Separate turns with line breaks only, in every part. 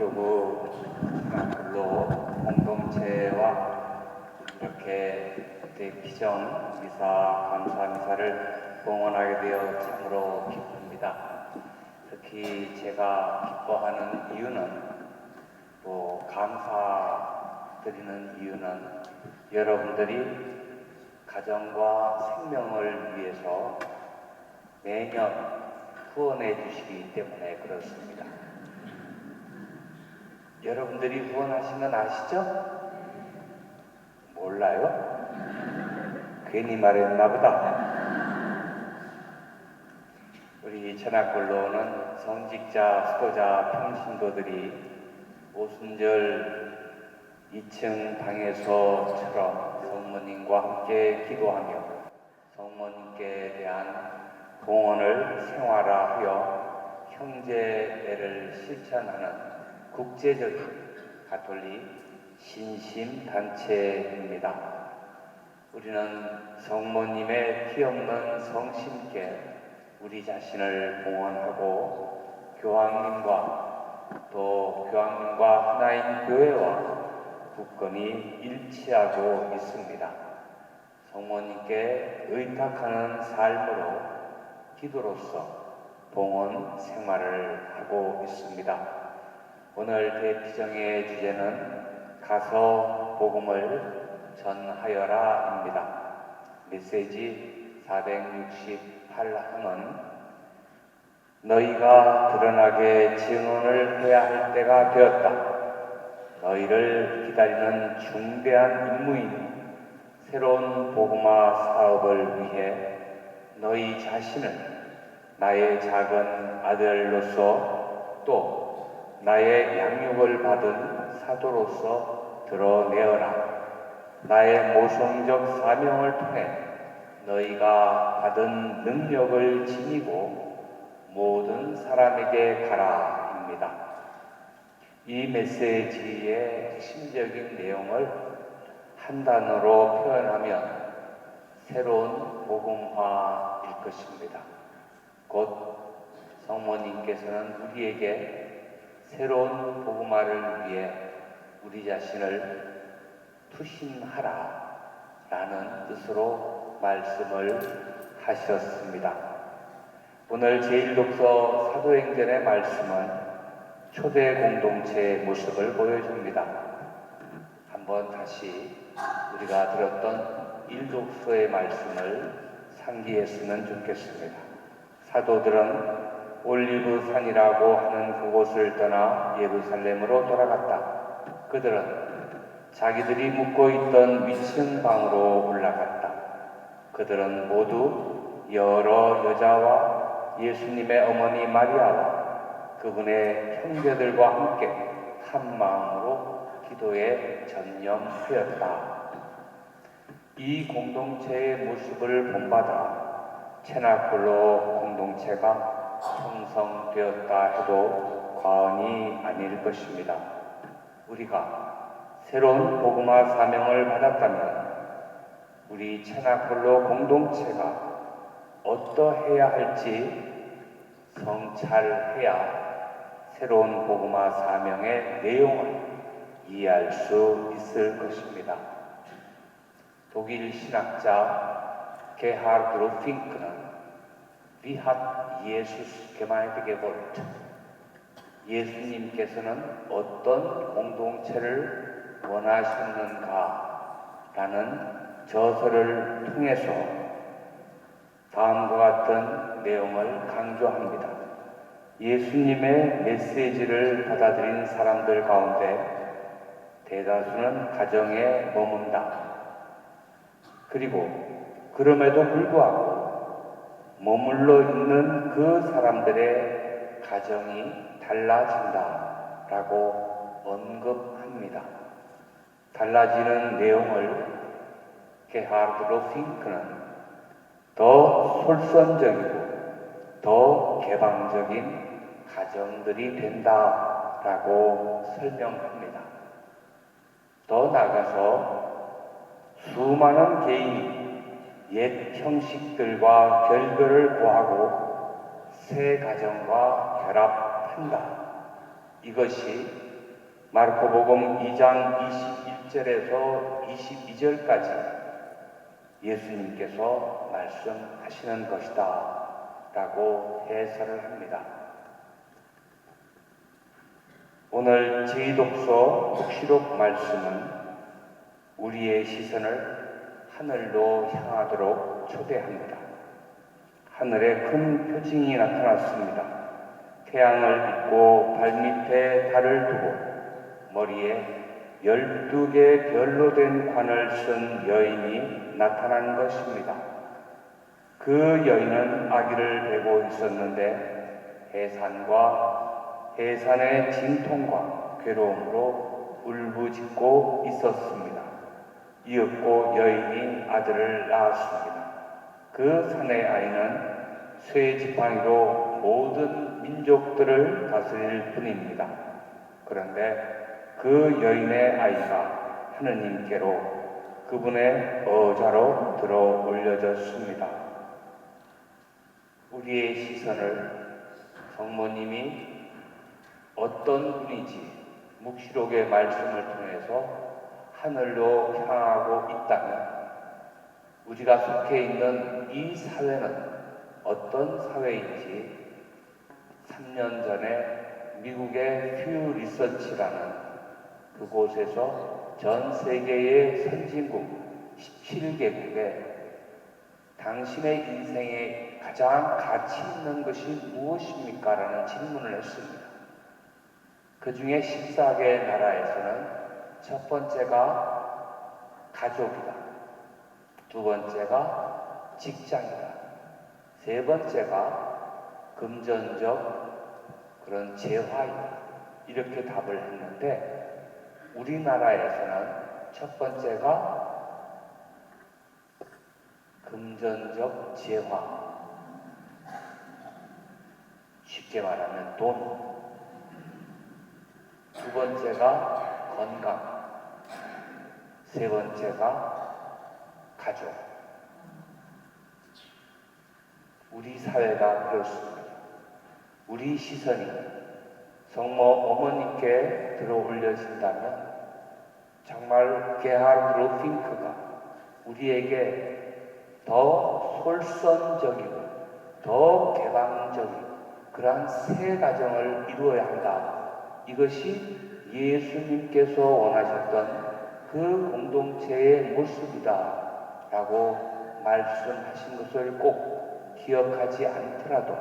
교구 로 공동체와 이렇게 대피정 미사 감사 미사를 봉헌하게 되어 참으로 기쁩니다. 특히 제가 기뻐하는 이유는 또 감사 드리는 이유는 여러분들이 가정과 생명을 위해서 매년 후원해 주시기 때문에 그렇습니다. 여러분들이 후원하신 건 아시죠? 몰라요? 괜히 말했나 보다. 우리 천하골로는 성직자, 수도자, 평신도들이 오순절 2층 방에서처럼 성모님과 함께 기도하며 성모님께 대한 공헌을 생활화하여 형제애를 실천하는 국제적인 가톨릭 신심 단체입니다. 우리는 성모님의 피 없는 성심께 우리 자신을 봉헌하고 교황님과 또 교황님과 하나인 교회와 굳건히 일치하고 있습니다. 성모님께 의탁하는 삶으로 기도로서 봉헌 생활을 하고 있습니다. 오늘 대피정의 주제는 가서 복음을 전하여라입니다. 메시지 468항은 너희가 드러나게 증언을 해야 할 때가 되었다. 너희를 기다리는 중대한 임무인 새로운 복음화 사업을 위해 너희 자신을 나의 작은 아들로서 또 나의 양육을 받은 사도로서 드러내어라. 나의 모성적 사명을 통해 너희가 받은 능력을 지니고 모든 사람에게 가라입니다. 이 메시지의 핵심적인 내용을 한 단어로 표현하면 새로운 복음화일 것입니다. 곧 성모님께서는 우리에게 새로운 복음화를 위해 우리 자신을 투신하라 라는 뜻으로 말씀을 하셨습니다. 오늘 제1독서 사도행전의 말씀은 초대 공동체의 모습을 보여줍니다. 한번 다시 우리가 들었던 1독서의 말씀을 상기했으면 좋겠습니다. 사도들은 올리브 산이라고 하는 그곳을 떠나 예루살렘으로 돌아갔다. 그들은 자기들이 묵고 있던 위층 방으로 올라갔다. 그들은 모두 여러 여자와 예수님의 어머니 마리아와 그분의 형제들과 함께 한 마음으로 기도에 전념하였다. 이 공동체의 모습을 본받아 체나콜로 공동체가 형성되었다 해도 과언이 아닐 것입니다. 우리가 새로운 복음화 사명을 받았다면 우리 체나콜로 공동체가 어떠해야 할지 성찰해야 새로운 복음화 사명의 내용을 이해할 수 있을 것입니다. 독일 신학자 게하르드 로핑크는 위핫 예수스 게마이드게 볼트 예수님께서는 어떤 공동체를 원하셨는가 라는 저서를 통해서 다음과 같은 내용을 강조합니다. 예수님의 메시지를 받아들인 사람들 가운데 대다수는 가정에 머문다. 그리고 그럼에도 불구하고 머물러 있는 그 사람들의 가정이 달라진다. 라고 언급합니다. 달라지는 내용을 게하르드 로핑크는 더 솔선적이고 더 개방적인 가정들이 된다 라고 설명합니다. 더 나아가서 수많은 개인이 옛 형식들과 결별을 구하고 새 가정과 결합한다. 이것이 마르코복음 2장 21절에서 22절까지 예수님께서 말씀하시는 것이다 라고 해설을 합니다. 오늘 제2독서 묵시록 말씀은 우리의 시선을 하늘로 향하도록 초대합니다. 하늘에 큰 표징이 나타났습니다. 태양을 잇고 발밑에 달을 두고 머리에 열두 개 별로 된 관을 쓴 여인이 나타난 것입니다. 그 여인은 아기를 베고 있었는데 해산과 해산의 진통과 괴로움으로 울부짖고 있었습니다. 이윽고 여인이 아들을 낳았습니다. 그 사내 아이는 쇠 지팡이로 모든 민족들을 다스릴 뿐입니다. 그런데 그 여인의 아이가 하느님께로 그분의 어자로 들어 올려졌습니다. 우리의 시선을 성모님이 어떤 분인지 묵시록의 말씀을 통해서 하늘로 향하고 있다면 우리가 속해 있는 이 사회는 어떤 사회인지 3년 전에 미국의 퓨 리서치라는 그곳에서 전 세계의 선진국 17개국에 당신의 인생에 가장 가치 있는 것이 무엇입니까? 라는 질문을 했습니다. 그 중에 14개 나라에서는 첫 번째가 가족이다. 두 번째가 직장이다. 세 번째가 금전적 그런 재화이다. 이렇게 답을 했는데 우리나라에서는 첫 번째가 금전적 재화. 쉽게 말하면 돈. 두 번째가 건강. 세 번째가 가족. 우리 사회가 그렇습니다. 우리 시선이 성모 어머니께 들어 올려진다면 정말 게하르드 핑크가 우리에게 더 솔선적이고 더 개방적이고 그러한 새 가정을 이루어야 한다. 이것이 예수님께서 원하셨던 그 공동체의 모습이다. 라고 말씀하신 것을 꼭 기억하지 않더라도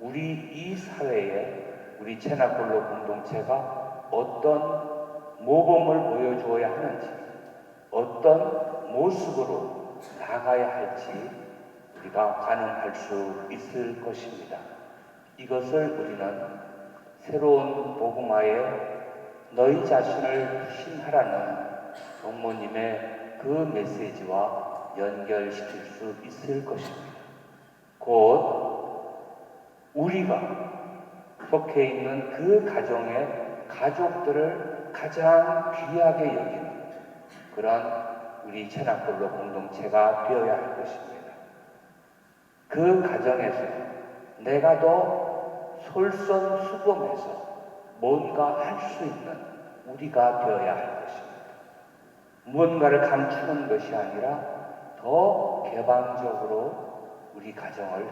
우리 이 사회에 우리 체나골로 공동체가 어떤 모범을 보여주어야 하는지, 어떤 모습으로 나가야 할지 우리가 가늠할 수 있을 것입니다. 이것을 우리는 새로운 복음화에 너희 자신을 신하라는 부모님의 그 메시지와 연결시킬 수 있을 것입니다. 곧 우리가 속해 있는 그 가정의 가족들을 가장 귀하게 여기는 그런 우리 체납골로 공동체가 되어야 할 것입니다. 그 가정에서 내가 더 솔선수범해서 뭔가 할 수 있는 우리가 되어야 할 것입니다. 무언가를 감추는 것이 아니라 더 개방적으로 우리 가정을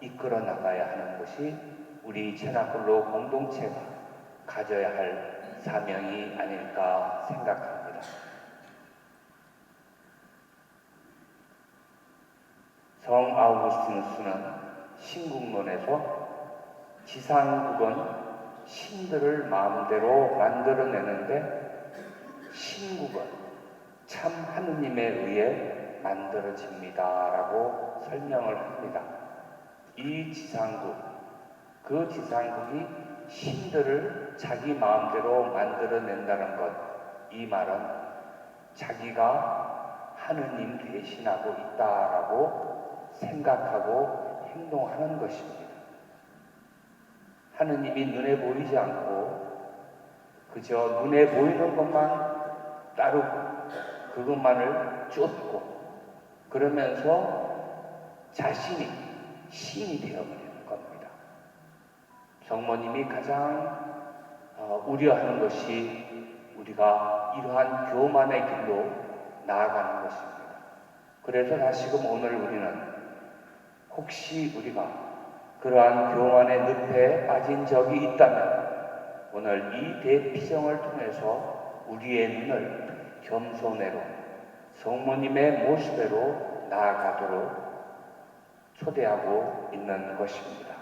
이끌어 나가야 하는 것이 우리 체납골로 공동체가 가져야 할 사명이 아닐까 생각합니다. 성 아우구스티누스는 신국론에서 지상국은 신들을 마음대로 만들어내는데 신국은 참 하느님에 의해 만들어집니다라고 설명을 합니다. 이 지상국, 그 지상국이 신들을 자기 마음대로 만들어낸다는 것, 이 말은 자기가 하느님 대신하고 있다라고 생각하고 행동하는 것입니다. 하느님이 눈에 보이지 않고 그저 눈에 보이는 것만 따르고 그것만을 쫓고 그러면서 자신이 신이 되어버려요. 성모님이 가장 어, 어, 우려하는 것이 우리가 이러한 교만의 길로 나아가는 것입니다. 그래서 다시금 오늘 우리는 혹시 우리가 그러한 교만의 늪에 빠진 적이 있다면 오늘 이 대피정을 통해서 우리의 눈을 겸손해로 성모님의 모습으로 나아가도록 초대하고 있는 것입니다.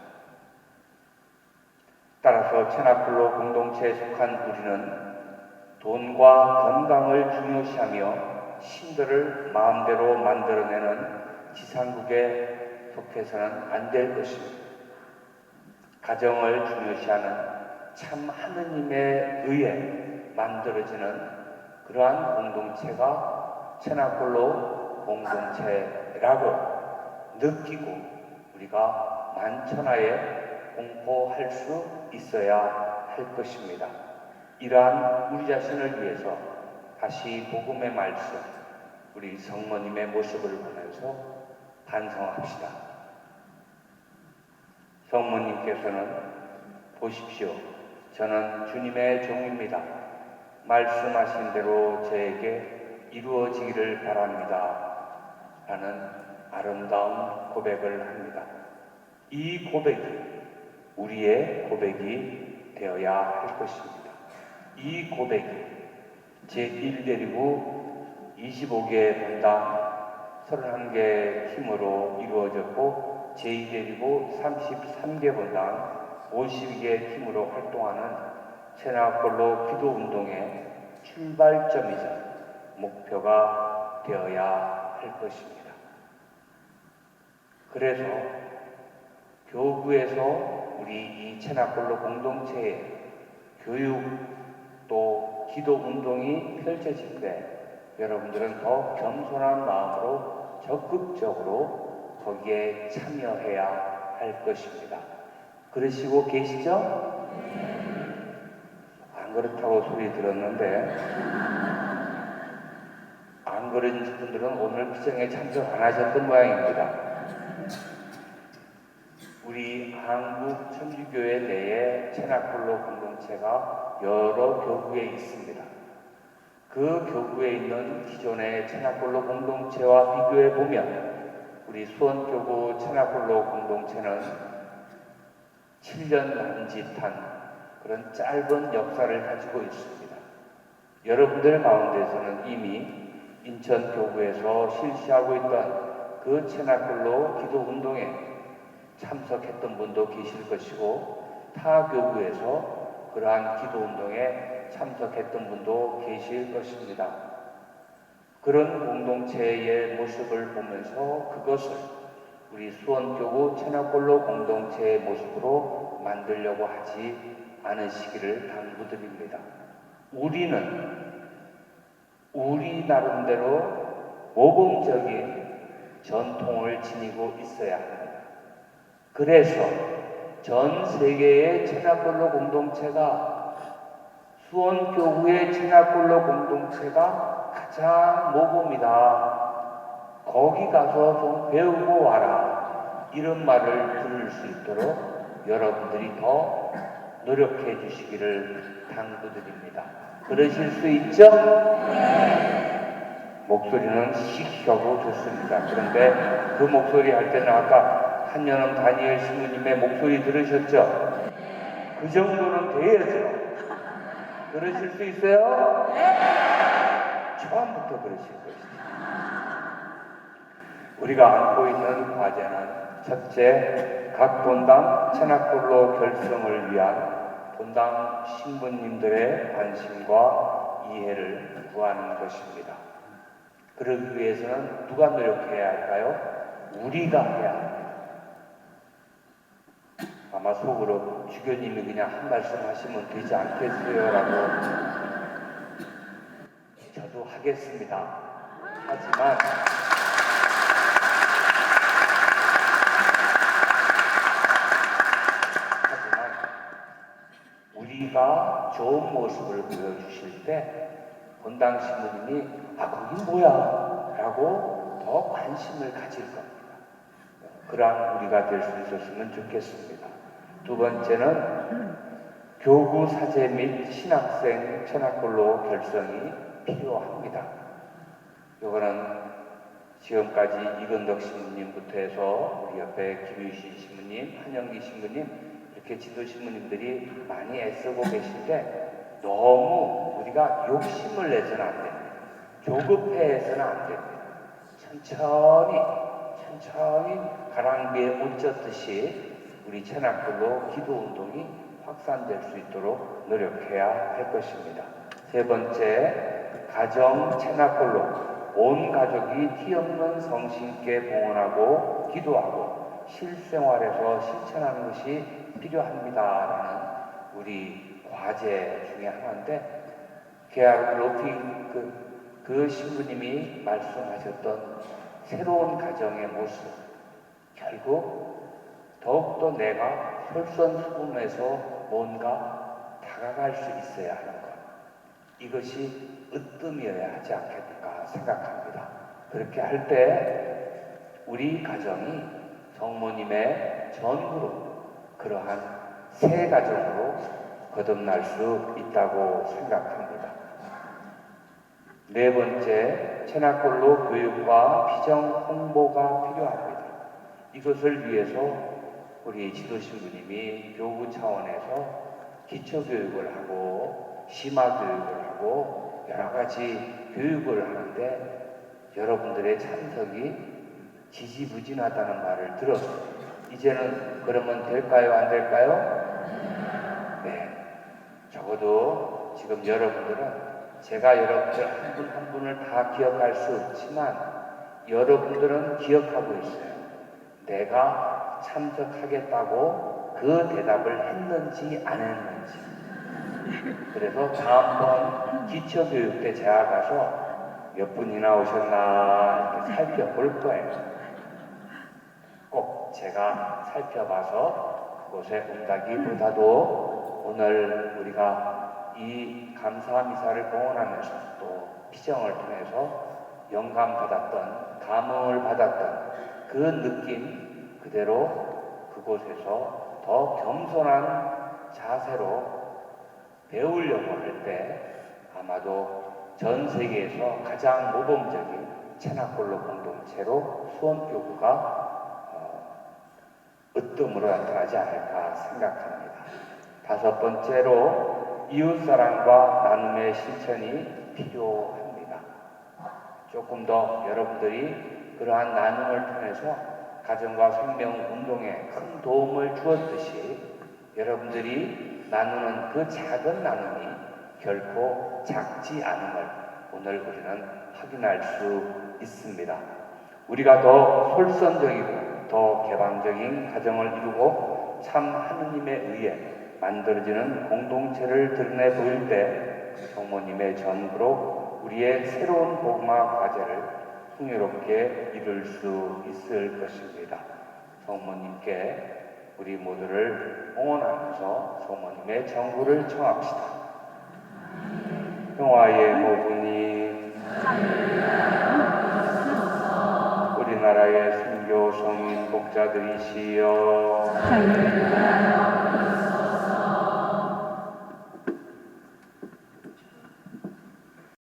따라서 체나플로 공동체에 속한 우리는 돈과 건강을 중요시하며 신들을 마음대로 만들어내는 지상국에 속해서는 안 될 것입니다. 가정을 중요시하는 참 하느님에 의해 만들어지는 그러한 공동체가 체나폴로 공동체라고 느끼고 우리가 만천하에 공포할 수 있어야 할 것입니다. 이러한 우리 자신을 위해서 다시 복음의 말씀, 우리 성모님의 모습을 보면서 반성합시다. 성모님께서는 보십시오. 저는 주님의 종입니다. 말씀하신 대로 저에게 이루어지기를 바랍니다. 라는 아름다운 고백을 합니다. 이 고백이 우리의 고백이 되어야 할 것입니다. 이 고백이 제1대리부 25개 분당 31개 팀으로 이루어졌고 제2대리부 33개 분당 52개 팀으로 활동하는 체나폴로 기도 운동의 출발점이자 목표가 되어야 할 것입니다. 그래서 교구에서 우리 이 체나폴로 공동체의 교육 또 기도 운동이 펼쳐질 때 여러분들은 더 겸손한 마음으로 적극적으로 거기에 참여해야 할 것입니다. 그러시고 계시죠? 안 그렇다고 소리 들었는데 안 그런 분들은 오늘 피정에 참석 안 하셨던 모양입니다. 우리 한국 천주교회 내에 체나콜로 공동체가 여러 교구에 있습니다. 그 교구에 있는 기존의 체나콜로 공동체와 비교해 보면 우리 수원교구 체나콜로 공동체는 7년 남짓한 그런 짧은 역사를 가지고 있습니다. 여러분들 가운데서는 이미 인천교구에서 실시하고 있던 그 체나콜로 기도 운동에 참석했던 분도 계실 것이고 타 교구에서 그러한 기도 운동에 참석했던 분도 계실 것입니다. 그런 공동체의 모습을 보면서 그것을 우리 수원교구 체나골로 공동체의 모습으로 만들려고 하지 않으시기를 당부드립니다. 우리는 우리 나름대로 모범적인 전통을 지니고 있어야 합니다. 그래서 전 세계의 체나골로 공동체가 수원교구의 체나골로 공동체가 가 장 모범이다. 거기 가서 좀 배우고 와라. 이런 말을 들을 수 있도록 여러분들이 더 노력해 주시기를 당부드립니다. 그러실 수 있죠? 목소리는 씩하고 좋습니다. 그런데 그 목소리 할 때는 아까 한여름 다니엘 신부님의 목소리 들으셨죠? 그 정도는 돼야죠. 그러실 수 있어요? 처음부터 그러실 것이죠. 우리가 안고 있는 과제는 첫째, 각 본당 체납골로 결성을 위한 본당 신부님들의 관심과 이해를 구하는 것입니다. 그러기 위해서는 누가 노력해야 할까요? 우리가 해야 합니다. 아마 속으로 주교님이 그냥 한 말씀 하시면 되지 않겠어요? 라고 저도 하겠습니다. 하지만 하지만 우리가 좋은 모습을 보여주실 때 본당 신부님이 아 거긴 뭐야? 라고 더 관심을 가질 겁니다. 그러한 우리가 될 수 있었으면 좋겠습니다. 두 번째는 교구 사제 및 신학생 천학골로 결성이 필요합니다. 이거는 지금까지 이건덕 신부님부터 해서 우리 옆에 김유시 신부님, 한영기 신부님 이렇게 지도 신부님들이 많이 애쓰고 계신데 너무 우리가 욕심을 내서는 안 됩니다. 조급해서는 안 됩니다. 천천히 천천히 가랑비에 못 젖듯이 우리 체납글로 기도 운동이 확산될 수 있도록 노력해야 할 것입니다. 세 번째, 가정 체납글로 온 가족이 티없는 성신께 봉헌하고 기도하고 실생활에서 실천하는 것이 필요합니다라는 우리 과제 중에 하나인데 계약 로핑 그, 그 신부님이 말씀하셨던 새로운 가정의 모습 결국 더욱더 내가 솔선수범해서 뭔가 다가갈 수 있어야 하는 것 이것이 으뜸이어야 하지 않겠는가 생각합니다. 그렇게 할 때 우리 가정이 성모님의 전구로 그러한 새 가정으로 거듭날 수 있다고 생각합니다. 네 번째, 체납골로 교육과 비정 홍보가 필요합니다. 이것을 위해서 우리 지도신부님이 교구 차원에서 기초교육을 하고 심화교육을 하고 여러 가지 교육을 하는데 여러분들의 참석이 지지부진하다는 말을 들었습니다. 이제는 그러면 될까요? 안 될까요? 네. 적어도 지금 여러분들은 제가 여러분들 한 분 한 분을 다 기억할 수 없지만 여러분들은 기억하고 있어요. 내가 참석하겠다고 그 대답을 했는지 안 했는지. 그래서 다음번 기초교육 때 제가 가서 몇 분이나 오셨나 이렇게 살펴볼 거예요. 꼭 제가 살펴봐서 그곳에 온다기보다도 오늘 우리가 이 감사 미사를 봉헌하면서 또 피정을 통해서 영감 받았던 감흥을 받았던 그 느낌 그대로 그곳에서 더 겸손한 자세로 배우려고 할 때 아마도 전 세계에서 가장 모범적인 체납골로 공동체로 수원교구가 어, 으뜸으로 나타나지 않을까 생각합니다. 다섯 번째로 이웃사랑과 나눔의 실천이 필요합니다. 조금 더 여러분들이 그러한 나눔을 통해서 가정과 생명 운동에 큰 도움을 주었듯이 여러분들이 나누는 그 작은 나눔이 결코 작지 않음을 오늘 우리는 확인할 수 있습니다. 우리가 더 솔선적이고 더 개방적인 가정을 이루고 참 하느님에 의해 만들어지는 공동체를 드러내 보일 때 성모님의 전부로 우리의 새로운 복마 과제를 풍요롭게 이룰 수 있을 것입니다. 성모님께 우리 모두를 응원하면서 성모님의 정부를 청합시다. 평화의 모분이 우리나라의 순교 성인 복자들이시여